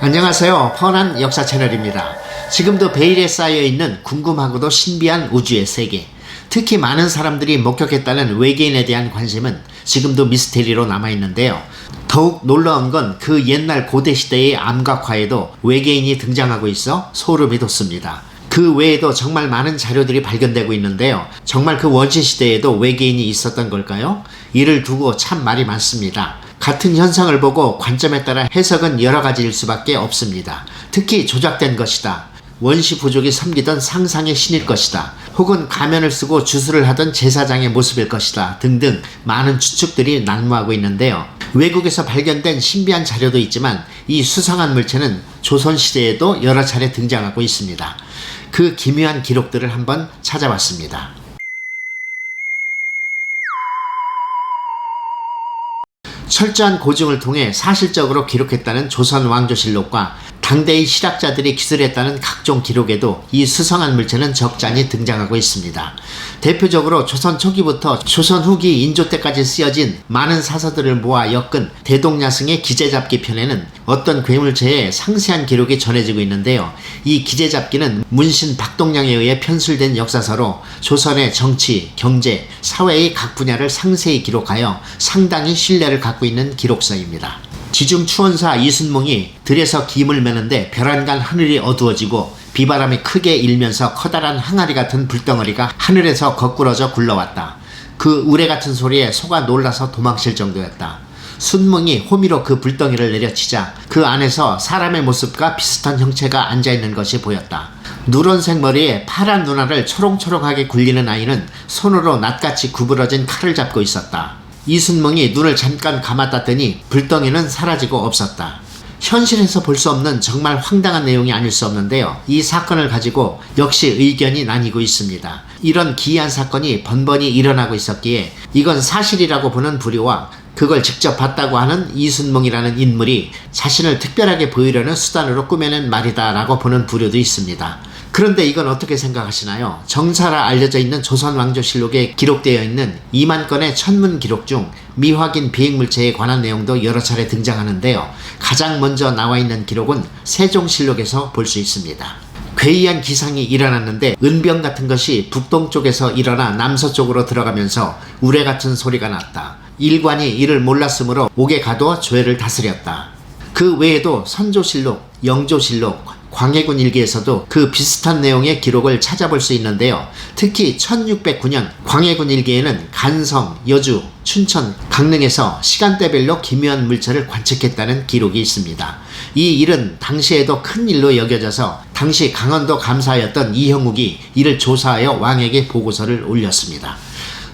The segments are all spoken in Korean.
안녕하세요. 펀한 역사 채널입니다. 지금도 베일에 쌓여 있는 궁금하고도 신비한 우주의 세계. 특히 많은 사람들이 목격했다는 외계인에 대한 관심은 지금도 미스테리로 남아 있는데요. 더욱 놀라운 건 그 옛날 고대 시대의 암각화에도 외계인이 등장하고 있어 소름이 돋습니다. 그 외에도 정말 많은 자료들이 발견되고 있는데요. 정말 그 원시 시대에도 외계인이 있었던 걸까요? 이를 두고 참 말이 많습니다. 같은 현상을 보고 관점에 따라 해석은 여러 가지일 수밖에 없습니다. 특히 조작된 것이다. 원시 부족이 섬기던 상상의 신일 것이다. 혹은 가면을 쓰고 주술을 하던 제사장의 모습일 것이다. 등등 많은 추측들이 난무하고 있는데요. 외국에서 발견된 신비한 자료도 있지만 이 수상한 물체는 조선시대에도 여러 차례 등장하고 있습니다. 그 기묘한 기록들을 한번 찾아봤습니다. 철저한 고증을 통해 사실적으로 기록했다는 조선 왕조실록과 당대의 실학자들이 기술했다는 각종 기록에도 이 수상한 물체는 적잖이 등장하고 있습니다. 대표적으로 조선 초기부터 조선 후기 인조 때까지 쓰여진 많은 사서들을 모아 엮은 대동야승의 기재잡기 편에는 어떤 괴물체의 상세한 기록이 전해지고 있는데요. 이 기재잡기는 문신 박동량에 의해 편술된 역사서로 조선의 정치, 경제, 사회의 각 분야를 상세히 기록하여 상당히 신뢰를 갖고 있는 기록서입니다. 지중 추원사 이순몽이 들에서 김을 매는데 별안간 하늘이 어두워지고 비바람이 크게 일면서 커다란 항아리 같은 불덩어리가 하늘에서 거꾸러져 굴러왔다. 그 우레 같은 소리에 소가 놀라서 도망칠 정도였다. 순몽이 호미로 그 불덩이를 내려치자 그 안에서 사람의 모습과 비슷한 형체가 앉아있는 것이 보였다. 누런색 머리에 파란 눈알을 초롱초롱하게 굴리는 아이는 손으로 낫같이 구부러진 칼을 잡고 있었다. 이순몽이 눈을 잠깐 감았다더니 불덩이는 사라지고 없었다. 현실에서 볼 수 없는 정말 황당한 내용이 아닐 수 없는데요. 이 사건을 가지고 역시 의견이 나뉘고 있습니다. 이런 기이한 사건이 번번이 일어나고 있었기에 이건 사실이라고 보는 부류와 그걸 직접 봤다고 하는 이순몽이라는 인물이 자신을 특별하게 보이려는 수단으로 꾸며낸 말이다라고 보는 부류도 있습니다. 그런데 이건 어떻게 생각하시나요? 정사라 알려져 있는 조선 왕조실록에 기록되어 있는 2만 건의 천문 기록 중 미확인 비행물체에 관한 내용도 여러 차례 등장하는데요. 가장 먼저 나와 있는 기록은 세종실록에서 볼 수 있습니다. 괴이한 기상이 일어났는데 은병 같은 것이 북동쪽에서 일어나 남서쪽으로 들어가면서 우레 같은 소리가 났다. 일관이 이를 몰랐으므로 옥에 가둬 죄를 다스렸다. 그 외에도 선조실록, 영조실록, 광해군 일기에서도 그 비슷한 내용의 기록을 찾아볼 수 있는데요. 특히 1609년 광해군 일기에는 간성, 여주, 춘천, 강릉에서 시간대별로 기묘한 물체를 관측했다는 기록이 있습니다. 이 일은 당시에도 큰 일로 여겨져서 당시 강원도 감사였던 이형욱이 이를 조사하여 왕에게 보고서를 올렸습니다.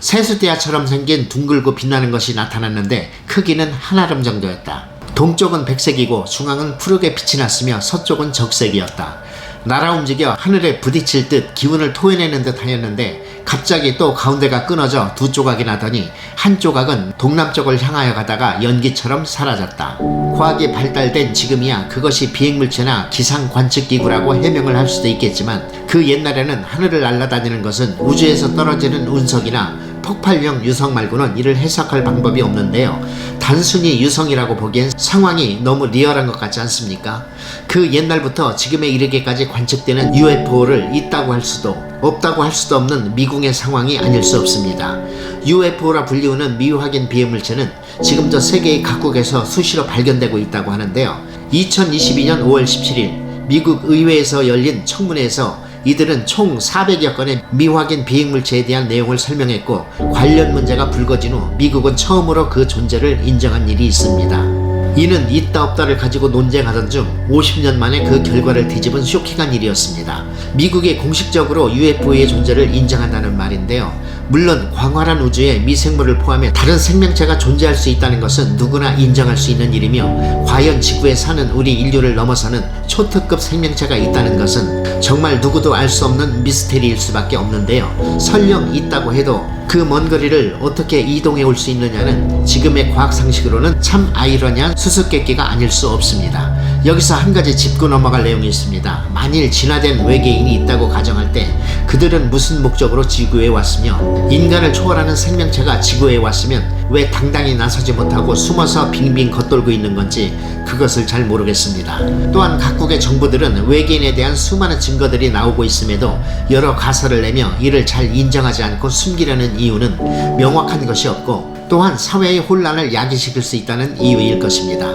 세수대야처럼 생긴 둥글고 빛나는 것이 나타났는데 크기는 한 아름 정도였다. 동쪽은 백색이고 중앙은 푸르게 빛이 났으며 서쪽은 적색이었다. 날아 움직여 하늘에 부딪힐 듯 기운을 토해내는 듯 하였는데 갑자기 또 가운데가 끊어져 두 조각이 나더니 한 조각은 동남쪽을 향하여 가다가 연기처럼 사라졌다. 과학이 발달된 지금이야 그것이 비행물체나 기상 관측기구라고 해명을 할 수도 있겠지만 그 옛날에는 하늘을 날아다니는 것은 우주에서 떨어지는 운석이나 폭발형 유성 말고는 이를 해석할 방법이 없는데요. 단순히 유성이라고 보기엔 상황이 너무 리얼한 것 같지 않습니까? 그 옛날부터 지금에 이르기까지 관측되는 UFO를 있다고 할 수도 없다고 할 수도 없는 미궁의 상황이 아닐 수 없습니다. UFO라 불리우는 미확인 비행물체는 지금도 세계의 각국에서 수시로 발견되고 있다고 하는데요. 2022년 5월 17일 미국 의회에서 열린 청문회에서 이들은 총 400여 건의 미확인 비행물체에 대한 내용을 설명했고 관련 문제가 불거진 후 미국은 처음으로 그 존재를 인정한 일이 있습니다. 이는 있다 없다를 가지고 논쟁하던 중 50년 만에 그 결과를 뒤집은 쇼킹한 일이었습니다. 미국이 공식적으로 UFO의 존재를 인정한다는 말인데요. 물론 광활한 우주에 미생물을 포함해 다른 생명체가 존재할 수 있다는 것은 누구나 인정할 수 있는 일이며 과연 지구에 사는 우리 인류를 넘어서는 초특급 생명체가 있다는 것은 정말 누구도 알 수 없는 미스테리일 수밖에 없는데요. 설령 있다고 해도 그 먼 거리를 어떻게 이동해 올 수 있느냐는 지금의 과학 상식으로는 참 아이러니한 수수께끼가 아닐 수 없습니다. 여기서 한 가지 짚고 넘어갈 내용이 있습니다. 만일 진화된 외계인이 있다고 가정할 때 그들은 무슨 목적으로 지구에 왔으며 인간을 초월하는 생명체가 지구에 왔으면 왜 당당히 나서지 못하고 숨어서 빙빙 겉돌고 있는 건지 그것을 잘 모르겠습니다. 또한 각국의 정부들은 외계인에 대한 수많은 증거들이 나오고 있음에도 여러 가설을 내며 이를 잘 인정하지 않고 숨기려는 이유는 명확한 것이 없고 또한 사회의 혼란을 야기시킬 수 있다는 이유일 것입니다.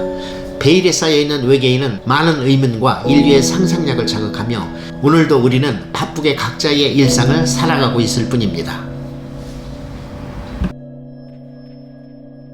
베일에 쌓여 있는 외계인은 많은 의문과 인류의 상상력을 자극하며 오늘도 우리는 바쁘게 각자의 일상을 살아가고 있을 뿐입니다.